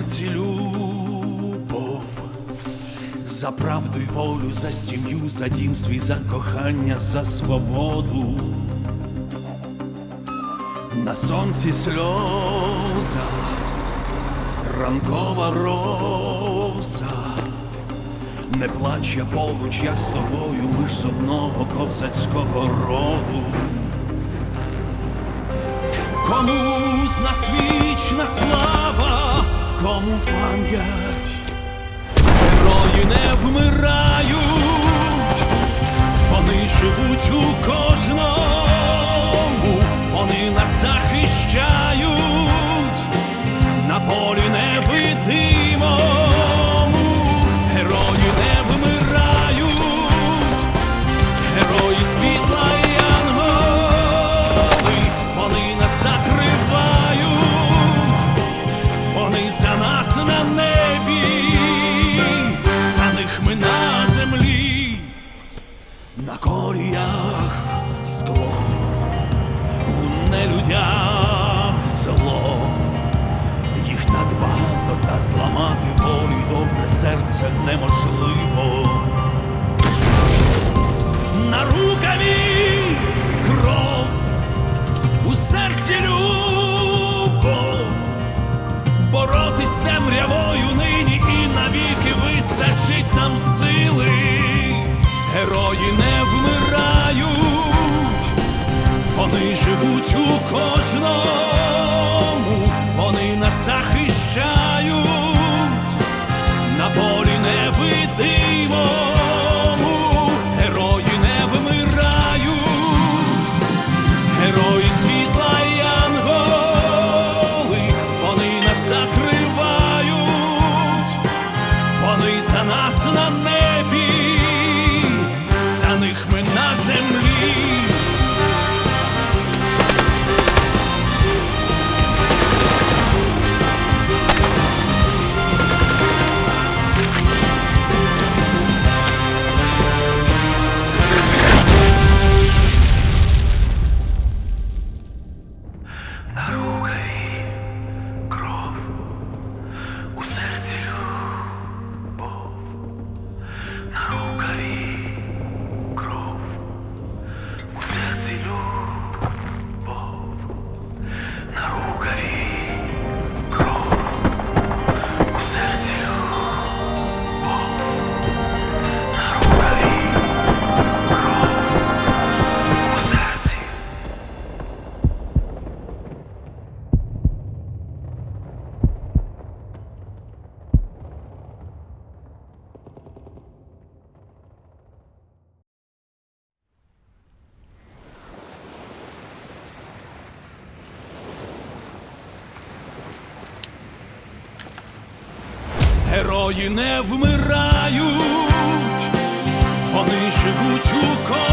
серці любов, за правду й волю, за сім'ю, за дім свій, за кохання, за свободу. На сонці сльоза, ранкова роза, не плач я поруч, я з тобою, ми ж з одного козацького роду. Кому з нас вічна слава, кому пам'ять, герої не вмирають, вони за нас на небі, за них ми на землі, на коліях скло, у нелюдях зло. Їх так багато, та зламати волю добре серце неможливо. На вони живуть у Герої не вмирають, вони живуть у кожному,